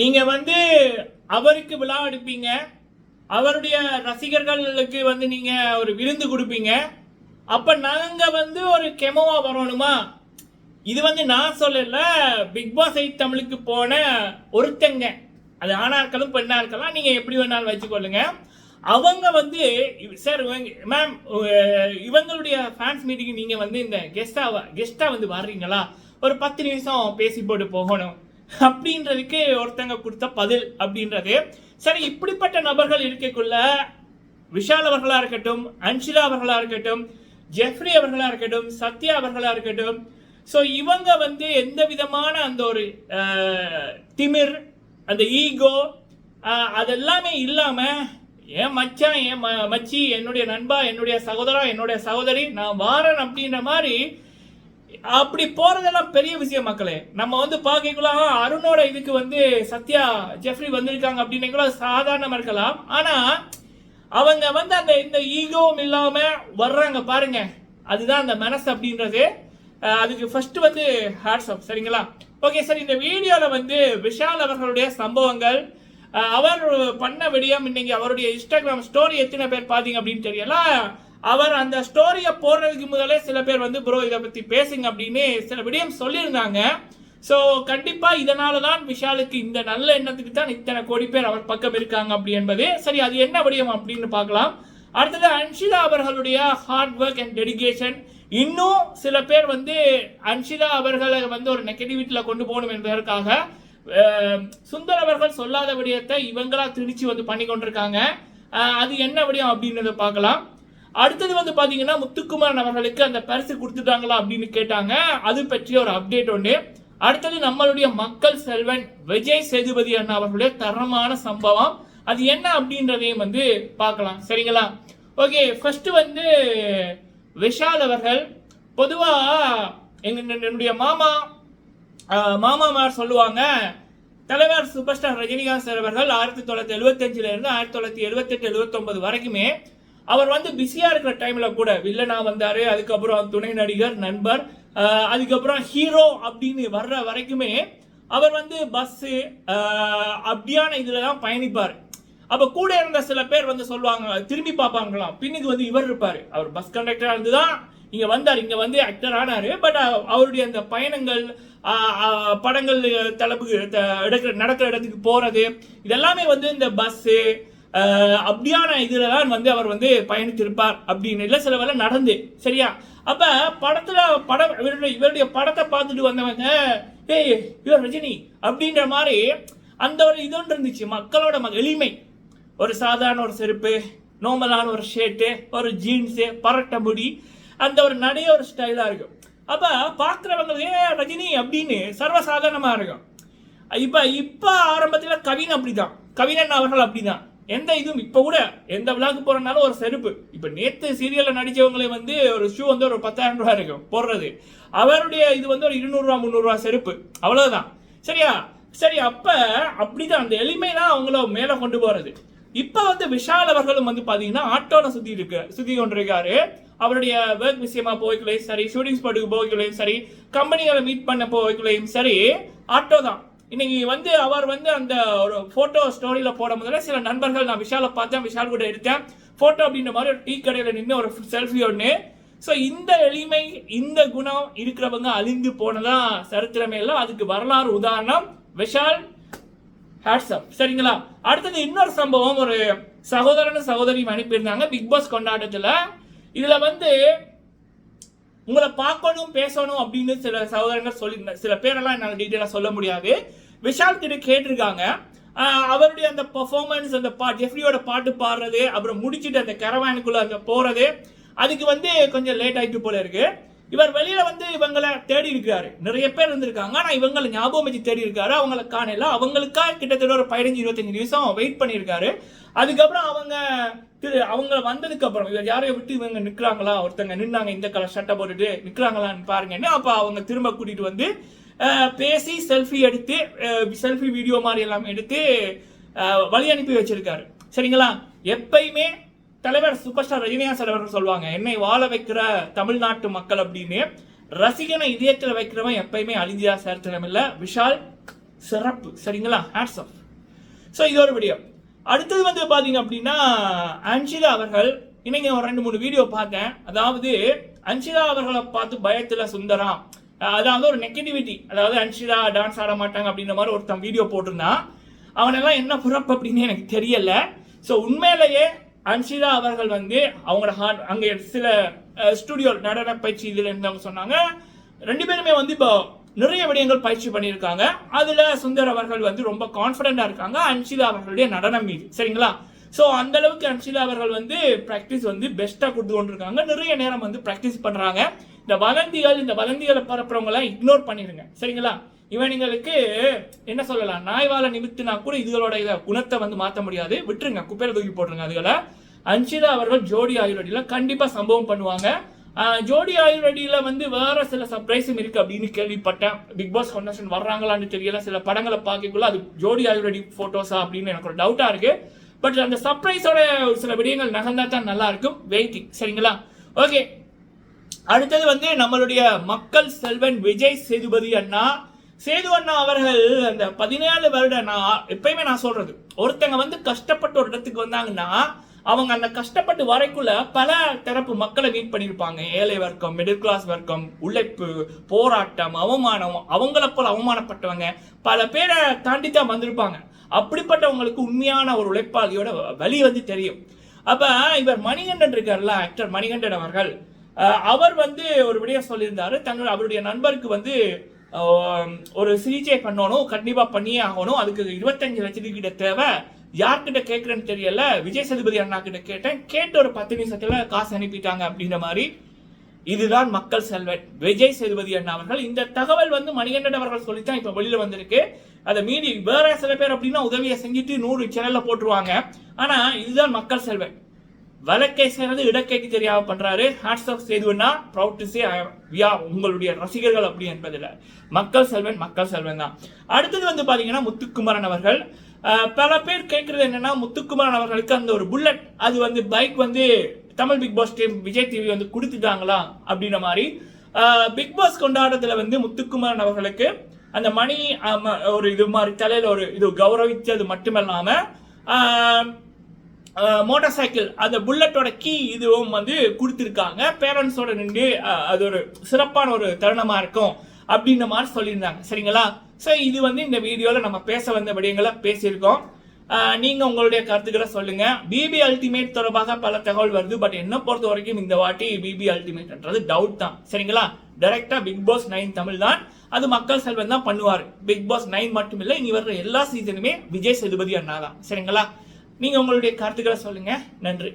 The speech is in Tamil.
நீங்கள் வந்து அவருக்கு விழா எடுப்பீங்க. அவருடைய ரசிகர்களுக்கு வந்து நீங்கள் ஒரு விருந்து கொடுப்பீங்க. அப்போ நாங்கள் வந்து ஒரு கெமோவா வரணுமா? இது வந்து நான் சொல்லல பிக் பாஸ் எயிட் தமிழுக்கு போன ஒருத்தங்க. அது ஆணா இருக்கலாம் பெண்ணா இருக்கலாம் நீங்கள் எப்படி வேணாலும் வச்சுக்கொள்ளுங்க. அவங்க வந்து சார் மேம் இவங்களுடைய ஃபேன்ஸ் மீட்டிங் நீங்கள் வந்து இந்த கெஸ்டாக கெஸ்ட்டாக வந்து வர்றீங்களா? ஒரு பத்து நிமிஷம் பேசி போட்டு போகணும். அப்படின்றதுக்கு ஒருத்தங்க கொடுத்த பதில் அப்படின்றது. சரி இப்படிப்பட்ட நபர்கள் இருக்கக்குள்ள விஷால் அவர்களா இருக்கட்டும் அன்ஷிலா அவர்களா இருக்கட்டும் ஜெஃப்ரி அவர்களா இருக்கட்டும் சத்யா அவர்களா இருக்கட்டும் ஸோ இவங்க வந்து எந்த விதமான அந்த ஒரு திமிர் அந்த ஈகோ அதெல்லாமே இல்லாமல் என் மச்சான் என் ம- மச்சி என்னுடைய நண்பா என்னுடைய சகோதரா என்னுடைய சகோதரி நான் வாரன் அப்படின்ற மாதிரி அப்படி போறதெல்லாம் பெரிய விஷயம் மக்களே. நம்ம வந்து பார்க்கலாம் அருணோட இதுக்கு வந்து சத்யா ஜெஃப்ரி வந்திருக்காங்க அப்படின்னு கூட சாதாரணமா இருக்கலாம். ஆனா அவங்க வந்து அந்த இந்த ஈகோவும் இல்லாம வர்றாங்க பாருங்க. அதுதான் அந்த மனசு அப்படின்றது. அதுக்கு ஃபர்ஸ்ட் வந்து ஹேட்ஸ் ஆஃப் சரிங்களா? ஓகே சார் இந்த வீடியோவில் வந்து விஷால் அவர்களுடைய சம்பவங்கள் அவர் பண்ண விடியம் இன்னைக்கு அவருடைய இன்ஸ்டாகிராம் ஸ்டோரி எத்தனை பேர் பார்த்தீங்க அப்படின்னு தெரியல. அவர் அந்த ஸ்டோரியை போடுறதுக்கு முதலே சில பேர் வந்து ப்ரோ இதை பற்றி பேசுங்க அப்படின்னு சில விடயம் சொல்லியிருந்தாங்க. ஸோ கண்டிப்பாக இதனால தான் விஷாலுக்கு இந்த நல்ல எண்ணத்துக்கு தான் இத்தனை கோடி பேர் அவர் பக்கம் இருக்காங்க அப்படி என்பது. சரி அது என்ன விடயம் அப்படின்னு பார்க்கலாம். அடுத்தது அன்ஷிதா அவர்களுடைய ஹார்ட் ஒர்க் அண்ட் டெடிகேஷன் இன்னும் சில பேர் வந்து அன்ஷிதா அவர்களை வந்து ஒரு நெகட்டிவிட்டியில் கொண்டு போகணும் என்பதற்காக சுந்தர் அவர்கள் சொல்லாத விடயத்தை இவங்களா திணிச்சு வந்து பண்ணி கொண்டிருக்காங்க அது என்ன விடயம் அப்படின்றத பார்க்கலாம். அடுத்தது வந்து பார்த்தீங்கன்னா முத்துக்குமாரன் அவர்களுக்கு அந்த பரிசு கொடுத்துட்டாங்களா அப்படின்னு கேட்டாங்க. அது பற்றிய ஒரு அப்டேட் ஒன்று அடுத்தது நம்மளுடைய மக்கள் செல்வன் விஜய் சேதுபதி அண்ணா அவர்களுடைய தரமான சம்பவம். அது என்ன அப்படின்றதையும் வந்து பார்க்கலாம். சரிங்களா? ஓகே ஃபர்ஸ்ட் வந்து விஷால் அவர்கள் பொதுவா எங்க என்னுடைய மாமா மாமாமார் சொல்லுவாங்க தலைவர் சூப்பர் ஸ்டார் ரஜினிகாந்த் சார் அவர்கள் ஆயிரத்தி தொள்ளாயிரத்தி எழுபத்தஞ்சுல இருந்து ஆயிரத்தி தொள்ளாயிரத்தி எழுபத்தெட்டு எழுபத்தொன்பது வரைக்குமே அவர் வந்து பிஸியாக இருக்கிற டைமில் கூட வில்லனா வந்தார் அதுக்கப்புறம் துணை நடிகர் நண்பர் அதுக்கப்புறம் ஹீரோ அப்படின்னு வர்ற வரைக்குமே அவர் வந்து பஸ்ஸு அப்படியான இதில் தான் பயணிப்பார். அப்போ கூட இருந்த சில பேர் வந்து சொல்லுவாங்க திரும்பி பார்ப்பாங்களாம் பின்னுக்கு வந்து இவர் இருப்பார். அவர் பஸ் கண்டக்டராக இருந்து தான் இங்கே வந்தார். இங்கே வந்து ஆக்டர் ஆனாரு. பட் அவருடைய அந்த பயணங்கள் படங்கள் தலைப்பு எடுக்கிற நடக்கிற இடத்துக்கு போகிறது இதெல்லாமே வந்து இந்த பஸ்ஸு அப்படியான இதில் தான் வந்து அவர் வந்து பயணித்திருப்பார் அப்படின்னு இல்லை சில வேலை நடந்து. சரியா? அப்போ படத்தில் படம் இவருடைய இவருடைய படத்தை பார்த்துட்டு வந்தவங்க ஏய் இவர் ரஜினி அப்படின்ற மாதிரி அந்த ஒரு இது ஒன்று இருந்துச்சு. மக்களோட ம- எளிமை. ஒரு சாதாரண ஒரு செருப்பு நோமலான ஒரு ஷர்ட்டு ஒரு ஜீன்ஸு பரட்ட முடி அந்த ஒரு நடைய ஒரு ஸ்டைலாக இருக்கும். அப்போ பார்க்குறவங்க ஏ ரஜினி அப்படின்னு சர்வசாதாரணமாக இருக்கும். இப்போ இப்போ ஆரம்பத்தில் கவின் அப்படிதான். கவினன் அவர்கள் அப்படிதான். எந்த இதுவும் இப்போ கூட எந்த விழாக்கு போகிறனாலும் ஒரு செருப்பு. இப்போ நேற்று சீரியலில் நடிச்சவங்களே வந்து ஒரு ஷூ வந்து ஒரு பத்தாயிரம் ரூபாய் இருக்கும் போடுறது. அவருடைய இது வந்து ஒரு இருநூறுவா முந்நூறுரூவா செருப்பு. அவ்வளோதான் சரியா? சரி அப்போ அப்படிதான். அந்த எளிமை தான் அவங்கள மேலே கொண்டு போகிறது இப்போ வந்து விஷால் அவர்களும் வந்து பார்த்தீங்கன்னா ஆட்டோவில் சுத்தி இருக்கு சுற்றி கொண்டிருக்காரு. அவருடைய ஒர்க் விஷயமா போய்க்கலையும் சரி ஷூட்டிங் ஸ்பாட்டுக்கு போய்க்கலையும் சரி கம்பெனிகளை மீட் பண்ண போய்க்கலையும் சரி ஆட்டோ தான் இன்னைக்கு வந்து அவர் வந்து அந்த ஒரு போட்டோ ஸ்டோரியில் போட முதல்ல சில நண்பர்கள் நான் விஷாலை பார்த்தேன் விஷால் கூட எடுத்தேன் போட்டோ அப்படின்ற மாதிரி ஒரு டீ கடையில் நின்று ஒரு செல்ஃபி ஒன்று ஸோ இந்த எளிமை இந்த குணம் இருக்கிறவங்க அழிந்து போனதா சரித்திரமே இல்லை. அதுக்கு வரலாறு உதாரணம் விஷால் ஹேட்ஸ்அப் சரிங்களா? அடுத்தது இன்னொரு சம்பவம் ஒரு சகோதரன் சகோதரியும் அனுப்பியிருந்தாங்க பிக் பாஸ் கொண்டாட்டத்தில். இதில் வந்து உங்களை பார்க்கணும் பேசணும் அப்படின்னு சில சகோதரங்கள் சொல்லியிருந்தேன் சில பேரெல்லாம் என்னால் டீட்டெயிலாக சொல்ல முடியாது. விஷால் கிட்ட கேட்டிருக்காங்க அவருடைய அந்த பர்ஃபார்மன்ஸ் அந்த பாட் ஜெஃப்ரியோட பாட்டு பாடுறது அப்புறம் முடிச்சுட்டு அந்த கரவானுக்குள்ள அந்த போறது அதுக்கு வந்து கொஞ்சம் லேட் ஆகிட்டு போல இருக்கு. இவர் வெளியில வந்து இவங்களை தேடி இருக்கிறாரு. நிறைய பேர் இருந்திருக்காங்க. ஆனால் இவங்களை ஞாபகம் வச்சு தேடி இருக்காரு. அவங்களை காணல. அவங்களுக்கா கிட்டத்தட்ட ஒரு பதினஞ்சு இருபத்தஞ்சு நிமிஷம் வெயிட் பண்ணியிருக்காரு. அதுக்கப்புறம் அவங்க திரு அவங்க வந்ததுக்கு அப்புறம் இவர் யாரையும் விட்டு இவங்க நிற்கிறாங்களா ஒருத்தங்க நின்னாங்க இந்த கலர் சட்டை போட்டுட்டு நிற்கிறாங்களான்னு பாருங்கன்னு அப்போ அவங்க திரும்ப கூட்டிட்டு வந்து பேசி செல்ஃபி எடுத்து செல்ஃபி வீடியோ மாதிரி எல்லாம் எடுத்து வழி அனுப்பி வச்சிருக்காரு. சரிங்களா? எப்பயுமே தலைவர் சூப்பர் ஸ்டார் ரஜினிகாந்த் சார் அவர்கள் சொல்லுவாங்க என்னை வாழ வைக்கிற தமிழ்நாட்டு மக்கள் அப்படின்னு. ரசிகனை இதயத்தில் வைக்கிறவன் எப்பயுமே அழிந்தியா சார் இல்ல. விஷால் சிறப்பு. சரிங்களா? ஹேட்ஸ் ஆஃப் ஸோ இது ஒரு வீடியோ அடுத்தது வந்து பார்த்தீங்க அப்படின்னா அன்ஷிதா அவர்கள் இன்னைக்கு ஒரு ரெண்டு மூணு வீடியோ பார்த்தேன். அதாவது அன்ஷிதா அவர்களை பார்த்து பயத்தில் சுந்தரம். அதாவது ஒரு நெகட்டிவிட்டி அதாவது அன்ஷிதா டான்ஸ் ஆட மாட்டாங்க அப்படின்ற மாதிரி ஒருத்தன் வீடியோ போட்டிருந்தான். அவனெல்லாம் என்ன புறப்பு அப்படின்னு எனக்கு தெரியல. ஸோ உண்மையிலேயே அன்ஷிதா அவர்கள் வந்து அவங்களோட ஹார்ட் அங்கே சில ஸ்டுடியோ நடன பயிற்சி இதில் இருந்தவங்க சொன்னாங்க. ரெண்டு பேருமே வந்து இப்போ நிறைய விடயங்கள் பயிற்சி பண்ணியிருக்காங்க. அதில் சுந்தர் அவர்கள் வந்து ரொம்ப கான்ஃபிடென்ட்டா இருக்காங்க. அன்ஷிதா அவர்களுடைய நடனம் மீது. சரிங்களா? ஸோ அந்த அளவுக்கு அன்ஷிதா அவர்கள் வந்து ப்ராக்டிஸ் வந்து பெஸ்ட்டாக கொடுத்து கொண்டிருக்காங்க. நிறைய நேரம் வந்து ப்ராக்டிஸ் பண்ணுறாங்க இந்த வதந்திகள் இந்த வதந்திகளை பரப்புறவங்களாம் இக்னோர் பண்ணிடுங்க. சரிங்களா? இவனுங்களுக்கு என்ன சொல்லலாம்? நாய்வால நிமித்தினா கூட இதுகளோட இதை குணத்தை வந்து மாற்ற முடியாது. விட்டுருங்க. குப்பையில தூக்கி போட்டுருங்க அதுகளை. அன்ஷிதா அவர்கள் ஜோடி ஆயுர்வேடியில் கண்டிப்பாக சம்பவம் பண்ணுவாங்க. ஜோடி ஆயுர்வேடியில வந்து வேற சில சர்ப்ரைஸும் இருக்கு அப்படின்னு கேள்விப்பட்டேன். பிக் பாஸ் கொண்டேஷன் வர்றாங்களான்னு தெரியல. சில படங்களை பார்க்கக்குள்ள அது ஜோடி ஆயுர்வேடி ஃபோட்டோஸா அப்படின்னு எனக்கு ஒரு டவுட்டாக இருக்கு. பட் அந்த சர்ப்ரைஸோட ஒரு சில விடயங்கள் நகர்ந்தா தான் நல்லா இருக்கும். வெயிட்டிங் சரிங்களா? ஓகே அடுத்தது வந்து நம்மளுடைய மக்கள் செல்வன் விஜய் சேதுபதி அண்ணா. சேது அண்ணா அவர்கள் அந்த பதினேழு வருட நான் எப்பயுமே நான் சொல்றது ஒருத்தங்க வந்து கஷ்டப்பட்டு ஒரு இடத்துக்கு வந்தாங்கன்னா அவங்க அந்த கஷ்டப்பட்டு வரைக்குள்ள பல தரப்பு மக்களை மீட் பண்ணியிருப்பாங்க. ஏழை வர்க்கம் மிடில் கிளாஸ் வர்க்கம் உழைப்பு போராட்டம் அவமானம் அவங்கள போல் அவமானப்பட்டவங்க பல பேரை தாண்டி தான் வந்திருப்பாங்க. அப்படிப்பட்டவங்களுக்கு உண்மையான ஒரு உழைப்பாளியோட வழி வந்து தெரியும். அப்போ இவர் மணிகண்டன் இருக்கார்ல ஆக்டர் மணிகண்டன் அவர்கள். அவர் வந்து ஒரு விடயம் சொல்லியிருந்தாரு தங்கள் அவருடைய நண்பருக்கு வந்து ஒரு சிகிச்சை பண்ணணும் கண்டிப்பாக பண்ணியே ஆகணும் அதுக்கு இருபத்தஞ்சு லட்சத்துக்கிட்ட தேவை. யார்கிட்ட கேட்குறேன்னு தெரியல விஜய் சேதுபதி அண்ணா கிட்ட கேட்டேன் கேட்டு ஒரு பத்து நிமிஷத்தில் காசு அனுப்பிட்டாங்க அப்படின்ற மாதிரி. இதுதான் மக்கள் செல்வன். விஜய் சேதுபதி அண்ணா அவர்கள் இந்த தகவல் வந்து மணிகண்டன் அவர்கள் சொல்லித்தான் இப்ப வெளியில வந்திருக்கு. அதை மீறி வேற சில பேர் அப்படின்னா உதவியை செஞ்சுட்டு நூறு சேனல்ல போட்டுருவாங்க. ஆனா இதுதான் மக்கள் செல்வன். வழக்கை சேர்ந்து இடக்கைக்கு தெரியாம பண்றாரு. ஹேட்ஸ் ஆஃப் செய்துன்னா ப்ரௌட் டு சே வியா உங்களுடைய ரசிகர்கள் அப்படி என்பதில் மக்கள் செல்வன் மக்கள் செல்வன் தான். அடுத்தது வந்து பாத்தீங்கன்னா முத்துக்குமரன் அவர்கள். பல பேர் கேட்கறது என்னன்னா முத்துக்குமரன் அவர்களுக்கு அந்த ஒரு புல்லட் அது வந்து பைக் வந்து Tamil Bigg Boss team Vijay TV வந்து கொடுத்துட்டாங்களா அப்படின்ற மாதிரி. பிக் பாஸ் கொண்டாட்டத்துல வந்து முத்துக்குமரன் அவர்களுக்கு அந்த மணி ஒரு இது மாதிரி தலையில ஒரு இது கௌரவித்தது மட்டுமல்லாம மோட்டார் சைக்கிள். அந்த புல்லட்டோட கீ இதுவும் வந்து கொடுத்துருக்காங்க. பேரண்ட்ஸோட நின்று அது ஒரு சிறப்பான ஒரு தருணமாக இருக்கும் அப்படின்ற மாதிரி சொல்லியிருந்தாங்க. சரிங்களா? ஸோ இது வந்து இந்த வீடியோவில் நம்ம பேச வந்த விடயங்களை பேசியிருக்கோம். நீங்கள் உங்களுடைய கருத்துக்களை சொல்லுங்கள் பிபி அல்டிமேட் தொடர்பாக பல தகவல் வருது. பட் என்ன பொறுத்த வரைக்கும் இந்த வாட்டி பிபி அல்டிமேட்ன்றது டவுட் தான். சரிங்களா? டைரக்டா பிக் பாஸ் நைன் தமிழ் தான். அது மக்கள் செல்வன் தான் பண்ணுவார். பிக் பாஸ் நைன் மட்டும் இல்லை இனி வர்ற எல்லா சீசனுமே விஜய் சேதுபதி அண்ணா தான். சரிங்களா? நீங்கள் உங்களுடைய கருத்துக்களை சொல்லுங்கள் நன்றி.